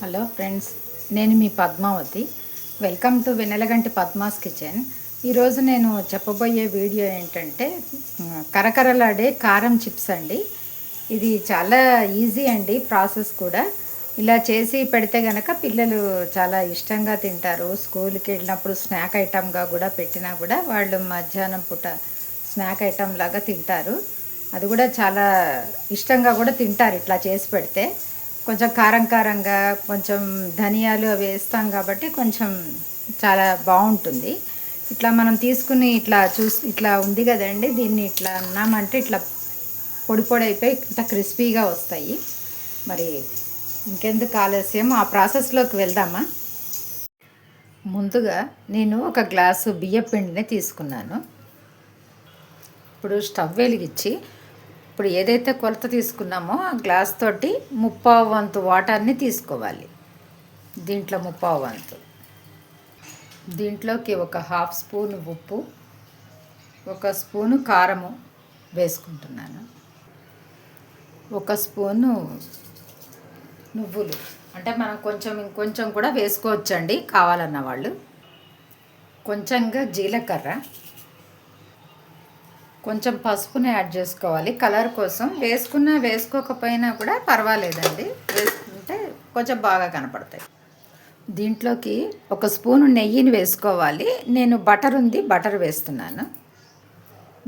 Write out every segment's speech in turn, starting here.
Hello friends నేను మీ Padmavathi. Welcome to Venelaganti Padma's kitchen. ఈరోజు నేను చెప్పబోయే వీడియో ఏంటంటే కరకరలాడే కారం చిప్స్ అండి. ఇది చాలా ఈజీ అండి ప్రాసెస్ కూడా. ఇలా చేసి పెడితే గనక పిల్లలు చాలా ఇష్టంగా తింటారు. స్కూల్కి వెళ్ళినప్పుడు స్నాక్ ఐటమ్గా కూడా పెట్టినా కూడా వాళ్ళు మధ్యాహ్నం పూట స్నాక్ ఐటమ్ లాగా తింటారు. అది కూడా చాలా ఇష్టంగా కూడా తింటారు ఇట్లా చేసి పెడితే. కొంచెం కారం కారంగా కొంచెం ధనియాలు అవి వేస్తాం కాబట్టి కొంచెం చాలా బాగుంటుంది. ఇట్లా మనం తీసుకుని ఇట్లా చూసి ఇట్లా ఉంది కదండి దీన్ని ఇట్లా అన్నామంటే ఇట్లా పొడి పొడి అయిపోయి ఇంత క్రిస్పీగా వస్తాయి. మరి ఇంకెందుకు ఆలస్యం? ఆ ప్రాసెస్లోకి వెళ్దామా? ముందుగా నేను ఒక గ్లాసు బియ్య పిండిని తీసుకున్నాను. ఇప్పుడు స్టవ్ వెలిగించి ఇప్పుడు ఏదైతే కొలత తీసుకున్నామో ఆ గ్లాస్ తోటి ముప్పావు వంతు వాటర్ని తీసుకోవాలి. దీంట్లో ముప్పావు వంతు. దీంట్లోకి ఒక హాఫ్ స్పూన్ ఉప్పు ఒక స్పూను కారము వేసుకుంటున్నాను. ఒక స్పూను నువ్వులు. అంటే మనం కొంచెం ఇంకొంచెం కూడా వేసుకోవచ్చండి కావాలన్న వాళ్ళు. కొంచెంగా జీలకర్ర. కొంచెం పసుపుని యాడ్ చేసుకోవాలి. కలర్ కోసం వేసుకున్నా వేసుకోకపోయినా కూడా పర్వాలేదండి. వేసుకుంటే కొంచెం బాగా కనపడతాయి. దీంట్లోకి ఒక స్పూను నెయ్యిని వేసుకోవాలి. నేను బటర్ ఉంది బటర్ వేస్తున్నాను.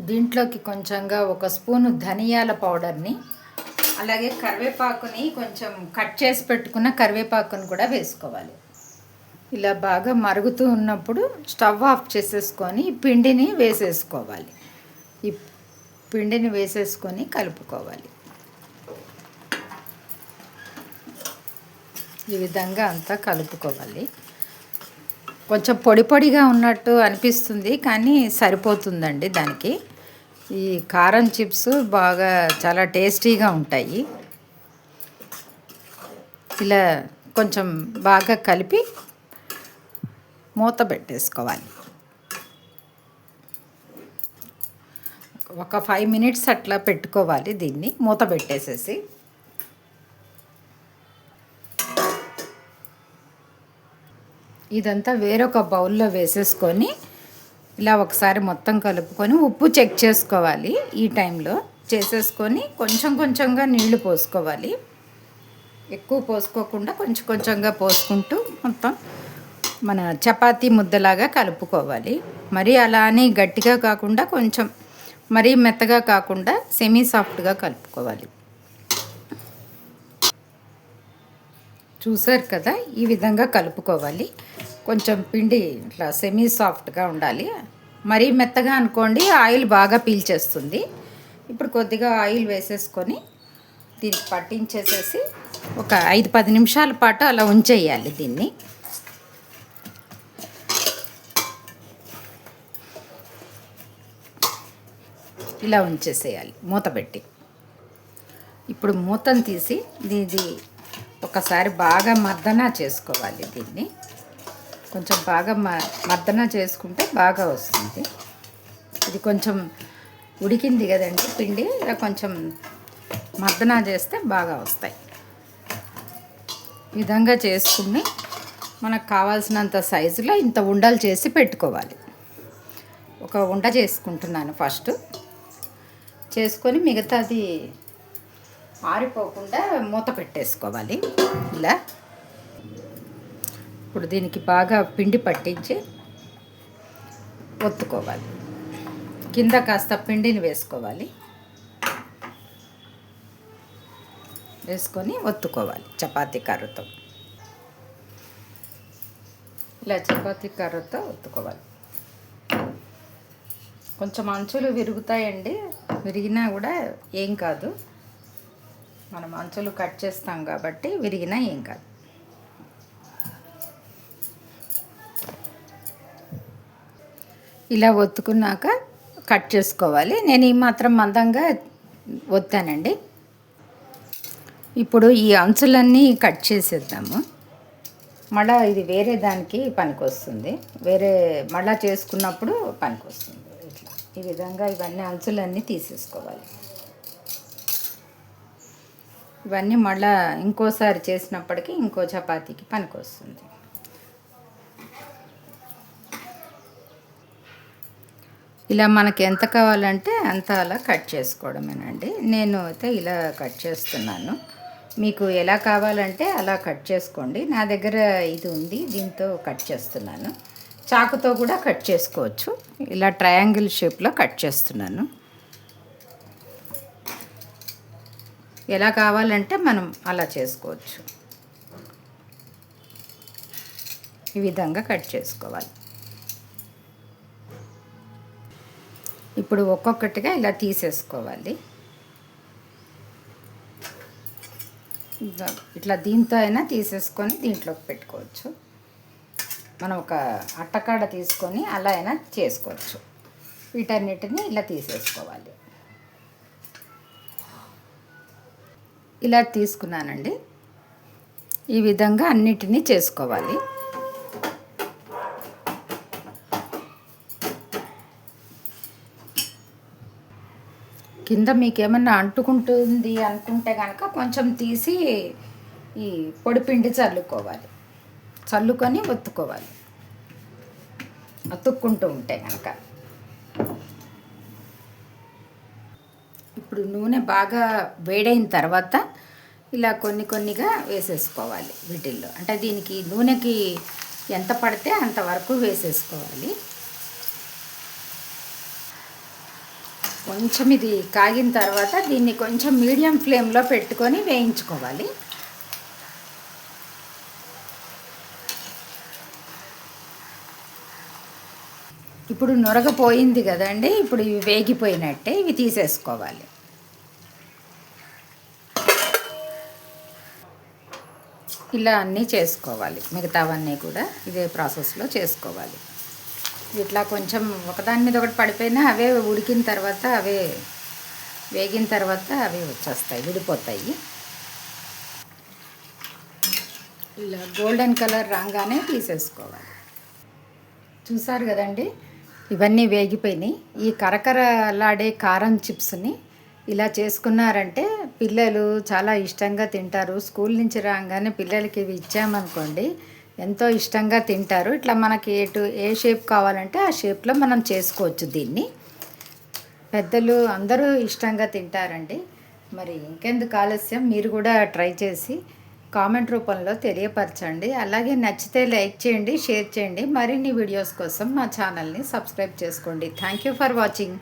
దీంట్లోకి కొంచెంగా ఒక స్పూను ధనియాల పౌడర్ని అలాగే కరివేపాకుని కొంచెం కట్ చేసి పెట్టుకున్న కరివేపాకుని కూడా వేసుకోవాలి. ఇలా బాగా మరుగుతూ ఉన్నప్పుడు స్టవ్ ఆఫ్ చేసేసుకొని పిండిని వేసేసుకోవాలి. ఈ పిండిని వేసేసుకొని కలుపుకోవాలి. ఈ విధంగా అంతా కలుపుకోవాలి. కొంచెం పొడి పొడిగా ఉన్నట్టు అనిపిస్తుంది కానీ సరిపోతుందండి దానికి. ఈ కారం చిప్స్ బాగా చాలా టేస్టీగా ఉంటాయి. ఇలా కొంచెం బాగా కలిపి మూత పెట్టేసుకోవాలి. ఒక ఫైవ్ మినిట్స్ అట్లా పెట్టుకోవాలి దీన్ని మూత పెట్టేసేసి. ఇదంతా వేరొక బౌల్లో వేసేసుకొని ఇలా ఒకసారి మొత్తం కలుపుకొని ఉప్పు చెక్ చేసుకోవాలి ఈ టైంలో. చేసేసుకొని కొంచెం కొంచెంగా నీళ్ళు పోసుకోవాలి. ఎక్కువ పోసుకోకుండా కొంచెం కొంచెంగా పోసుకుంటూ మొత్తం మన చపాతీ ముద్దలాగా కలుపుకోవాలి. మరి అలా అని గట్టిగా కాకుండా కొంచెం మరీ మెత్తగా కాకుండా సెమీ సాఫ్ట్గా కలుపుకోవాలి. చూసారు కదా ఈ విధంగా కలుపుకోవాలి. కొంచెం పిండి ఇట్లా సెమీ సాఫ్ట్గా ఉండాలి. మరీ మెత్తగా అనుకోండి ఆయిల్ బాగా పీల్చేస్తుంది. ఇప్పుడు కొద్దిగా ఆయిల్ వేసేసుకొని దీనికి పట్టించేసేసి ఒక ఐదు పది నిమిషాల పాటు అలా ఉంచేయాలి దీన్ని. ఇలా ఉంచేసేయాలి మూత పెట్టి. ఇప్పుడు మూతను తీసి దీది ఒకసారి బాగా మర్దన చేసుకోవాలి దీన్ని. కొంచెం బాగా మ మర్దన చేసుకుంటే బాగా వస్తుంది. ఇది కొంచెం ఉడికింది కదండి పిండి ఇలా కొంచెం మర్దన చేస్తే బాగా వస్తాయి. విధంగా చేసుకుని మనకు కావాల్సినంత సైజులో ఇంత ఉండలు చేసి పెట్టుకోవాలి. ఒక ఉండ చేసుకుంటున్నాను ఫస్ట్. చేసుకొని మిగతాది ఆరిపోకుండా మూత పెట్టేసుకోవాలి. ఇలా. ఇప్పుడు దీనికి బాగా పిండి పట్టించి ఒత్తుకోవాలి. కింద కాస్త పిండిని వేసుకోవాలి. వేసుకొని ఒత్తుకోవాలి చపాతీ కర్రతో. ఇలా చపాతీ కర్రతో ఒత్తుకోవాలి. కొంచెం అంచులు విరుగుతాయండి. విరిగినా కూడా ఏం కాదు. మనం అంచులు కట్ చేస్తాం కాబట్టి విరిగినా ఏం కాదు. ఇలా ఒత్తుకున్నాక కట్ చేసుకోవాలి. నేను ఈ మాత్రం మందంగా ఒత్తానండి. ఇప్పుడు ఈ అంచులన్నీ కట్ చేసేద్దాము. మళ్ళా ఇది వేరే దానికి పనికొస్తుంది. వేరే మళ్ళా చేసుకున్నప్పుడు పనికొస్తుంది. వస్తుంది ఈ విధంగా ఇవన్నీ అలసులన్నీ తీసేసుకోవాలి. ఇవన్నీ మళ్ళా ఇంకోసారి చేసినప్పటికీ ఇంకో చపాతీకి పనికొస్తుంది. ఇలా మనకి ఎంత కావాలంటే అంత అలా కట్ చేసుకోవడమేనండి. నేను అయితే ఇలా కట్ చేస్తున్నాను. మీకు ఎలా కావాలంటే అలా కట్ చేసుకోండి. నా దగ్గర ఇది ఉంది దీంతో కట్ చేస్తున్నాను. చాకుతో కూడా కట్ చేసుకోవచ్చు. ఇలా ట్రయాంగిల్ షేప్లో కట్ చేస్తున్నాను. ఎలా కావాలంటే మనం అలా చేసుకోవచ్చు. ఈ విధంగా కట్ చేసుకోవాలి. ఇప్పుడు ఒక్కొక్కటిగా ఇలా తీసేసుకోవాలి. ఇట్లా దీంతో అయినా తీసేసుకొని దీంట్లోకి పెట్టుకోవచ్చు. మనం ఒక అట్టకాడ తీసుకొని అలా అయినా చేసుకోవచ్చు. వీటన్నిటిని ఇలా తీసేసుకోవాలి. ఇలా తీసుకున్నానండి. ఈ విధంగా అన్నిటినీ చేసుకోవాలి. కింద మీకేమన్నా అంటుకుంటుంది అనుకుంటే కనుక కొంచెం తీసి ఈ పొడిపిండి చల్లుకోవాలి. చల్లుకొని ఒత్తుకోవాలి. అతుక్కుంటూ ఉంటే కనుక ఇప్పుడు నూనె బాగా వేడైన తర్వాత ఇలా కొన్ని కొన్నిగా వేసేసుకోవాలి వీటిల్లో. అంటే దీనికి నూనెకి ఎంత పడితే అంతవరకు వేసేసుకోవాలి. కొంచెం ఇది కాగిన తర్వాత దీన్ని కొంచెం మీడియం ఫ్లేమ్లో పెట్టుకొని వేయించుకోవాలి. ఇప్పుడు నొరగపోయింది కదండి ఇప్పుడు ఇవి వేగిపోయినట్టే ఇవి తీసేసుకోవాలి. ఇలా అన్నీ చేసుకోవాలి మిగతావన్నీ కూడా ఇదే ప్రాసెస్లో చేసుకోవాలి. ఇట్లా కొంచెం ఒకదాని మీద ఒకటి పడిపోయినా అవే ఉడికిన తర్వాత అవే వేగిన తర్వాత అవి వచ్చేస్తాయి విడిపోతాయి. ఇలా గోల్డెన్ కలర్ రాగానే తీసేసుకోవాలి. చూసారు కదండి ఇవన్నీ వేగిపోయినాయి. ఈ కరకరలాడే కారం చిప్స్ని ఇలా చేసుకున్నారంటే పిల్లలు చాలా ఇష్టంగా తింటారు. స్కూల్ నుంచి రాగానే పిల్లలకి ఇవి ఇచ్చామనుకోండి ఎంతో ఇష్టంగా తింటారు. ఇట్లా మనకి ఎటు ఏ షేప్ కావాలంటే ఆ షేప్లో మనం చేసుకోవచ్చు దీన్ని. పెద్దలు అందరూ ఇష్టంగా తింటారండి. మరి ఇంకెందుకు ఆలస్యం? మీరు కూడా ట్రై చేసి కామెంట్ రూపంలో తెలియపరచండి. అలాగే నచ్చితే లైక్ చేయండి షేర్ చేయండి. మరిన్ని వీడియోస్ కోసం మా ఛానల్ని సబ్స్క్రైబ్ చేసుకోండి. Thank you for watching